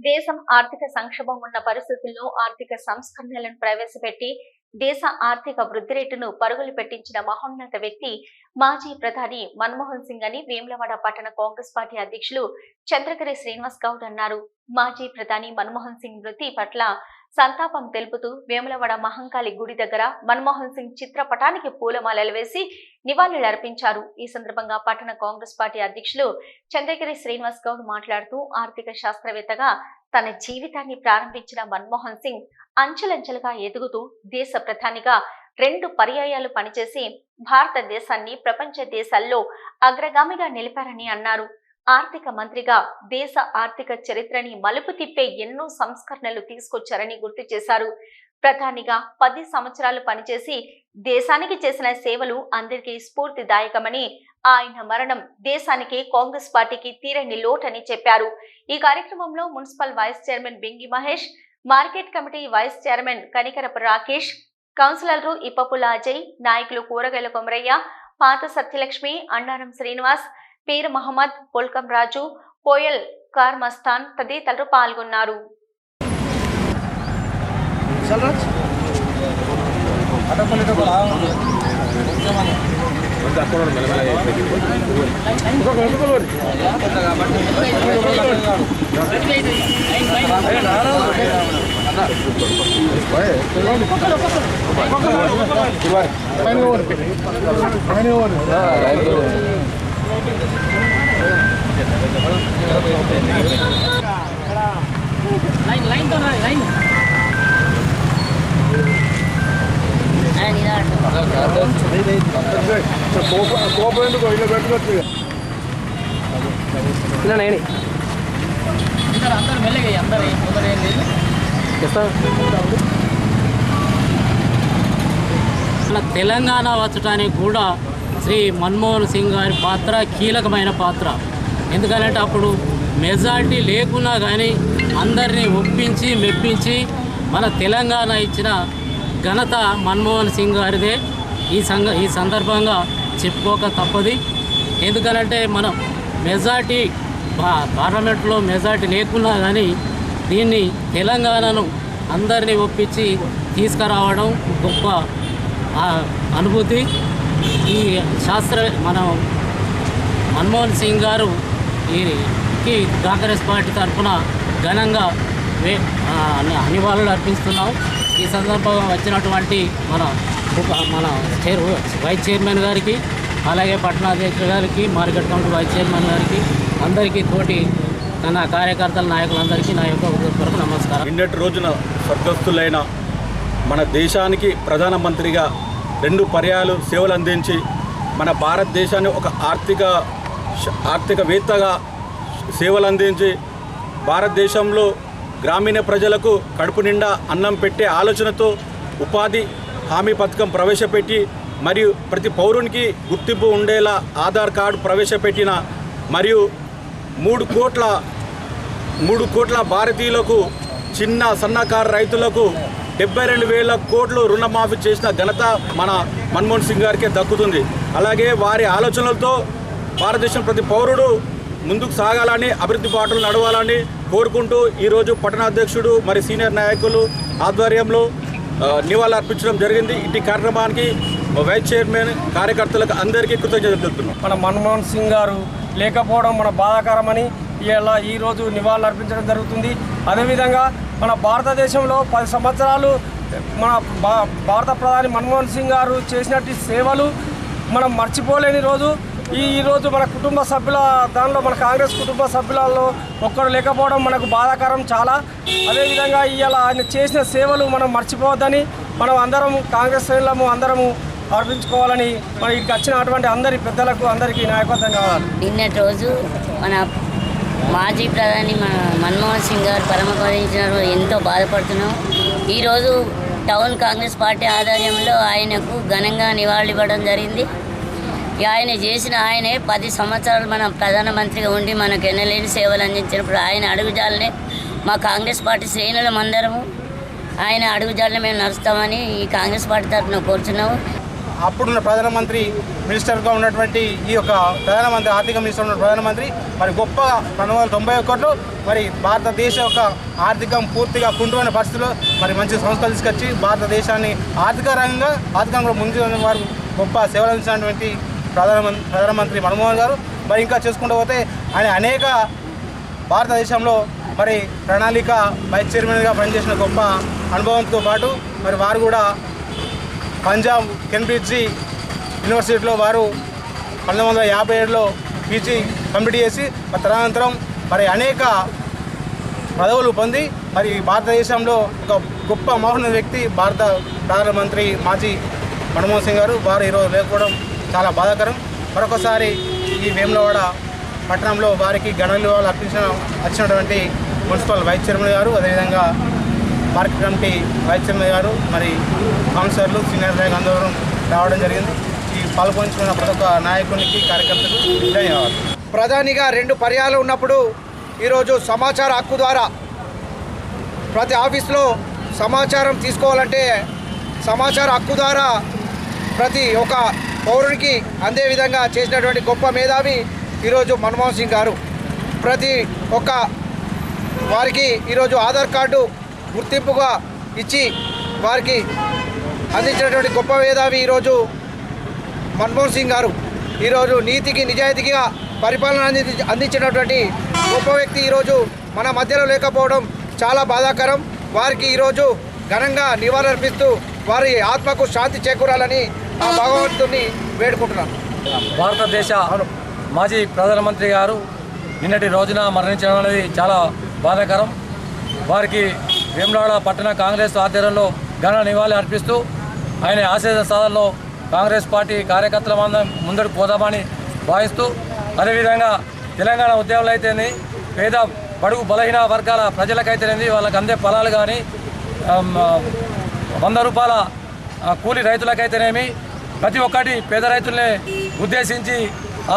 దేశం ఆర్థిక సంక్షోభం ఉన్న పరిస్థితుల్లో ఆర్థిక సంస్కరణలను ప్రవేశపెట్టి దేశ ఆర్థిక వృద్ధి రేటును పరుగులు పెట్టించిన మహోన్నత వ్యక్తి మాజీ ప్రధాని మన్మోహన్ సింగ్ అని వేములవాడ పట్టణ కాంగ్రెస్ పార్టీ అధ్యక్షులు చంద్రగిరి శ్రీనివాస్ గౌడ్ అన్నారు. మాజీ ప్రధాని మన్మోహన్ సింగ్ మృతి పట్ల సంతాపం తెలుపుతూ వేములవాడ మహంకాళి గుడి దగ్గర మన్మోహన్ సింగ్ చిత్రపటానికి పూలమాలలు వేసి నివాళులర్పించారు ఈ సందర్భంగా పట్టణ కాంగ్రెస్ పార్టీ అధ్యక్షులు చంద్రగిరి శ్రీనివాస్ గౌడ్ మాట్లాడుతూ ఆర్థిక శాస్త్రవేత్తగా తన జీవితాన్ని ప్రారంభించిన మన్మోహన్ సింగ్ అంచెలంచెలుగా ఎదుగుతూ దేశ ప్రధానిగా రెండు పర్యాయాలు పనిచేసి భారతదేశాన్ని ప్రపంచ దేశాల్లో అగ్రగామిగా నిలిపారని అన్నారు. ఆర్థిక మంత్రిగా దేశ ఆర్థిక చరిత్రని మలుపు తిప్పే ఎన్నో సంస్కరణలు తీసుకొచ్చారని గుర్తు చేశారు. ప్రధానిగా పది సంవత్సరాలు పనిచేసి దేశానికి చేసిన సేవలు అందరికీ స్ఫూర్తిదాయకమని ఆయన మరణం దేశానికి కాంగ్రెస్ పార్టీకి తీరని లోటని చెప్పారు. ఈ కార్యక్రమంలో municipal vice chairman Bingi Mahesh market committee vice chairman Kanikarapu Rakesh కౌన్సిలర్లు ఇప్పపుల అజయ్ నాయకులు కూరగాయల కొమరయ్య పాత సత్యలక్ష్మి అన్నారం శ్రీనివాస్ పీర్ మహమ్మద్ పోల్కం రాజు కోయల్ కార్ మస్తాన్ తదితరులు పాల్గొన్నారు. మన తెలంగాణ వచ్చటానికి కూడా శ్రీ మన్మోహన్ సింగ్ గారి పాత్ర కీలకమైన పాత్ర. ఎందుకంటే అప్పుడు మెజారిటీ లేకున్నా కానీ అందరినీ ఒప్పించి మెప్పించి మన తెలంగాణ ఇచ్చిన ఘనత మన్మోహన్ సింగ్ గారిదే. ఈ సంఘ ఈ సందర్భంగా చెప్పుకోక తప్పది. ఎందుకనంటే మనం మెజార్టీ పా- పార్లమెంట్లో మెజార్టీ లేకున్నా కానీ దీన్ని తెలంగాణను అందరినీ ఒప్పించి తీసుకురావడం గొప్ప అనుభూతి. ఈ శాస్త్ర మనం మన్మోహన్ సింగ్ గారు ఈ ఈకి కాంగ్రెస్ పార్టీ తరఫున ఘనంగా వే నివాళులు అర్పిస్తున్నాం. ఈ సందర్భంగా వచ్చినటువంటి మన మన చైర్ వైస్ చైర్మన్ గారికి అలాగే పట్టణాధ్యక్షుడు గారికి మార్కెట్ కమిటీ వైస్ చైర్మన్ గారికి అందరికీ తోటి నా కార్యకర్తల నాయకులందరికీ నా యొక్క హృదయపూర్వక నమస్కారం. నిన్నటి రోజున స్వర్గస్థులైన మన దేశానికి ప్రధానమంత్రిగా రెండు పర్యాలు సేవలు అందించి మన భారతదేశాన్ని ఒక ఆర్థిక ఆర్థికవేత్తగా సేవలు అందించి భారతదేశంలో గ్రామీణ ప్రజలకు కడుపు నిండా అన్నం పెట్టే ఆలోచనతో ఉపాధి హామీ పథకం ప్రవేశపెట్టి మరియు ప్రతి పౌరునికి గుర్తింపు ఉండేలా ఆధార్ కార్డు ప్రవేశపెట్టిన మరియు మూడు కోట్ల మూడు కోట్ల భారతీయులకు చిన్న సన్నకారు రైతులకు డెబ్బై రెండు వేల కోట్లు రుణమాఫీ చేసిన ఘనత మన మన్మోహన్ సింగ్ గారికే దక్కుతుంది. అలాగే వారి ఆలోచనలతో భారతదేశం ప్రతి పౌరుడు ముందుకు సాగాలని అభివృద్ధి బాటలు నడవాలని కోరుకుంటూ ఈరోజు పట్టణాధ్యక్షుడు మరి సీనియర్ నాయకులు ఆధ్వర్యంలో నివాళులు అర్పించడం జరిగింది. ఇంటి కార్యక్రమానికి వైస్ చైర్మన్ కార్యకర్తలకు అందరికీ కృతజ్ఞతలు తెలుపుతున్నాం. మన మన్మోహన్ సింగ్ గారు లేకపోవడం మన బాధాకరమని ఇలా ఈరోజు నివాళులు అర్పించడం జరుగుతుంది. అదేవిధంగా మన భారతదేశంలో పది సంవత్సరాలు మన భా భారత ప్రధాని మన్మోహన్ సింగ్ గారు చేసినట్టు సేవలు మనం మర్చిపోలేని రోజు. ఈ మన కుటుంబ సభ్యుల దానిలో మన కాంగ్రెస్ కుటుంబ సభ్యులలో ఒక్కరు లేకపోవడం మనకు బాధాకరం చాలా. అదేవిధంగా ఇవాళ ఆయన చేసిన సేవలు మనం మర్చిపోవద్దని మనం అందరం కాంగ్రెస్ శ్రేణులము అందరము అర్పించుకోవాలని మన ఇక్కడికి వచ్చినటువంటి అందరి పెద్దలకు అందరికీ నాయకత్వం కావాలి నిన్నటి రోజు మన మాజీ ప్రధాని మన మన్మోహన్ సింగ్ గారు పరమపదించినారు ఎంతో బాధపడుతున్నాం. ఈరోజు టౌన్ కాంగ్రెస్ పార్టీ ఆధ్వర్యంలో ఆయనకు ఘనంగా నివాళులివ్వడం జరిగింది. ఆయన చేసిన ఆయనే పది సంవత్సరాలు మన ప్రధానమంత్రిగా ఉండి మనకు ఎన్నలేని సేవలు అందించినప్పుడు ఆయన అడుగుజాలనే మా కాంగ్రెస్ పార్టీ శ్రేణులం అందరము. ఆయన అడుగుజాలనే మేము నడుస్తామని ఈ కాంగ్రెస్ పార్టీ తరఫున కోరుచున్నాము. అప్పుడున్న ప్రధానమంత్రి మినిస్టర్గా ఉన్నటువంటి ఈ యొక్క ప్రధానమంత్రి ఆర్థిక మినిస్టర్ ఉన్న ప్రధానమంత్రి మరి గొప్ప రెండు వందల తొంభై ఒకటిలో మరి భారతదేశ యొక్క ఆర్థికం పూర్తిగా కుంటున్న పరిస్థితుల్లో మరి మంచి సంస్థలు తీసుకొచ్చి భారతదేశాన్ని ఆర్థిక రంగంగా ఆర్థికంగా ముందు వారు గొప్ప సేవలు అందించినటువంటి ప్రధానమంత్రి ప్రధానమంత్రి మన్మోహన్ గారు మరి ఇంకా చేసుకుంటూ పోతే ఆయన అనేక భారతదేశంలో మరి ప్రణాళిక వైస్ చైర్మన్గా పనిచేసిన గొప్ప అనుభవంతో పాటు మరి వారు కూడా పంజాబ్ కెంబ్రిడ్జి యూనివర్సిటీలో వారు పంతొమ్మిది వందల యాభై ఏడులో పీజీ కంప్లీట్ చేసి మరి తదనంతరం మరి అనేక పదవులు పొంది మరి భారతదేశంలో ఒక గొప్ప మోహన వ్యక్తి భారత ప్రధానమంత్రి మాజీ మన్మోహన్ సింగ్ గారు. వారు ఈరోజు లేకపోవడం చాలా బాధాకరం. మరొకసారి ఈ వేములవాడ పట్టణంలో వారికి ఘన నివాళులు అర్పించిన వచ్చినటువంటి మున్సిపల్ వైస్ చైర్మన్ గారు అదేవిధంగా మార్కెట్ కమిటీ వైస్ చైర్మన్ గారు మరి కౌన్సిలర్లు సీనియర్ నాయకులు అందరూ రావడం జరిగింది. ఈ పాల్గొంచుకున్న ప్రతి ఒక్క నాయకునికి కార్యకర్తకు ధన్యవాదాలు. ప్రధానిగా రెండు పర్యాలు ఉన్నప్పుడు ఈరోజు సమాచార హక్కు ద్వారా ప్రతి ఆఫీస్లో సమాచారం తీసుకోవాలంటే సమాచార హక్కు ద్వారా ప్రతి ఒక్క పౌరునికి అందే విధంగా చేసినటువంటి గొప్ప మేధావి ఈరోజు మన్మోహన్ సింగ్ గారు. ప్రతి ఒక్క వారికి ఈరోజు ఆధార్ కార్డు గుర్తింపుగా ఇచ్చి వారికి అందించినటువంటి గొప్ప మేధావి ఈరోజు మన్మోహన్ సింగ్ గారు. ఈరోజు నీతికి నిజాయితీగా పరిపాలన అంది అందించినటువంటి గొప్ప వ్యక్తి ఈరోజు మన మధ్యలో లేకపోవడం చాలా బాధాకరం. వారికి ఈరోజు ఘనంగా నివాళులర్పిస్తూ వారి ఆత్మకు శాంతి చేకూరాలని ఆ భగవంతుని వేడుకుంటున్నాను. భారతదేశ మాజీ ప్రధానమంత్రి గారు నిన్నటి రోజున మరణించడం అనేది చాలా బాధాకరం. వారికి వేములవాడ పట్టణ కాంగ్రెస్ ఆధ్వర్యంలో ఘన నివాళి అర్పిస్తూ ఆయన ఆశయ సాధనలో కాంగ్రెస్ పార్టీ కార్యకర్తల మందం ముందడుకు పోదామని భావిస్తూ అదేవిధంగా తెలంగాణ ఉద్యమంలో అయితేనే పేద బడుగు బలహీన వర్గాల ప్రజలకైతేనేది వాళ్ళకి అందే ఫలాలు కానీ వంద రూపాయల కూలి రైతులకైతేనేమి ప్రతి ఒక్కటి పేద రైతుల్ని ఉద్దేశించి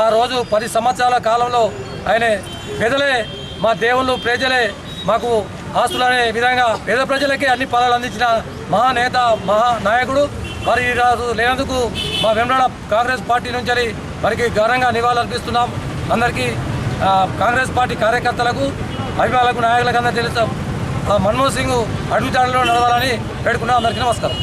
ఆ రోజు పది సంవత్సరాల కాలంలో ఆయన పేదలే మా దేవుళ్ళు ప్రజలే మాకు ఆస్తులు అనే విధంగా పేద ప్రజలకే అన్ని పదాలు అందించిన మహానేత మహా నాయకుడు మరి ఈరోజు లేనందుకు మా వెంబడ కాంగ్రెస్ పార్టీ నుంచి వారికి ఘనంగా నివాళులర్పిస్తున్నాం. అందరికీ కాంగ్రెస్ పార్టీ కార్యకర్తలకు అభిమానులకు నాయకులకు అందరూ తెలుస్తాం ఆ మన్మోహన్ సింగ్ అడుగుజాడలో నడవాలని వేడుకున్నాం. అందరికీ నమస్కారం.